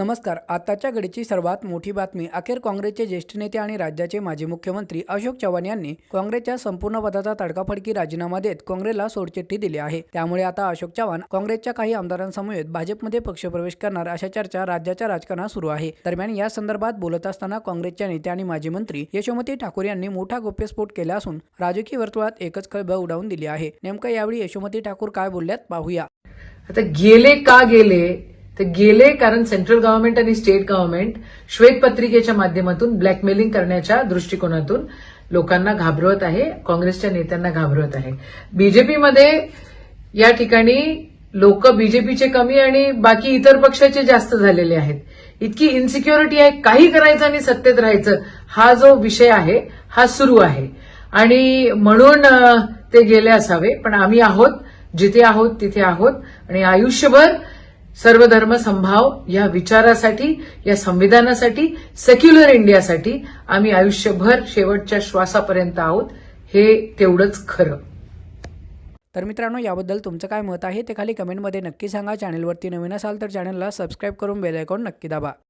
नमस्कार. आताच्या घडीची सर्वात मोठी बातमी अखेर काँग्रेसचे ज्येष्ठ नेते आणि राज्याचे माजी मुख्यमंत्री अशोक चव्हाण यांनी काँग्रेसच्या संपूर्ण पदाचा तडकाफडकी राजीनामा देत काँग्रेसला सोडचिठ्ठी दिली आहे. त्यामुळे आता अशोक चव्हाण काँग्रेसच्या काही आमदारांसमवेत भाजपमध्ये पक्षप्रवेश करणार अशा चर्चा राज्याच्या राजकारणात सुरू आहे. दरम्यान या संदर्भात बोलत असताना काँग्रेसच्या नेते आणि माजी मंत्री यशोमती ठाकूर यांनी मोठा गौप्यस्फोट केला असून राजकीय वर्तुळात एकच खळबळ उडावून दिली आहे. नेमकं यावेळी यशोमती ठाकूर काय बोलल्यात पाहूया. आता गेले का गेले ते गेले कारण सेंट्रल गव्हर्नमेंट आणि स्टेट गव्हर्नमेंट श्वेतपत्रिकेच्या माध्यमातून ब्लॅकमेलिंग करण्याच्या दृष्टिकोनातून लोकांना घाबरवत आहे काँग्रेसच्या नेत्यांना घाबरवत आहे. बीजेपीमध्ये या ठिकाणी लोक बीजेपीचे कमी आणि बाकी इतर पक्षाचे जास्त झालेले आहेत. इतकी इन्सिक्युरिटी आहे काही करायचं आणि सत्तेत राहायचं हा जो विषय आहे हा सुरू आहे. आणि म्हणून ते गेले असावे पण आम्ही आहोत जिथे आहोत तिथे आहोत. आणि आयुष्यभर सर्वधर्म संभाव या विचारासाठी या संविधानासाठी सेक्युलर इंडियासाठी आम्ही आयुष्यभर शेवटच्या श्वासापर्यंत आहोत. हे तेवढंच खरं. तर मित्रांनो याबद्दल तुमचं काय मत आहे ते खाली कमेंटमध्ये नक्की सांगा. चॅनलवरती नवीन असाल तर चॅनलला सबस्क्राईब करून बेल आयकॉन नक्की दाबा.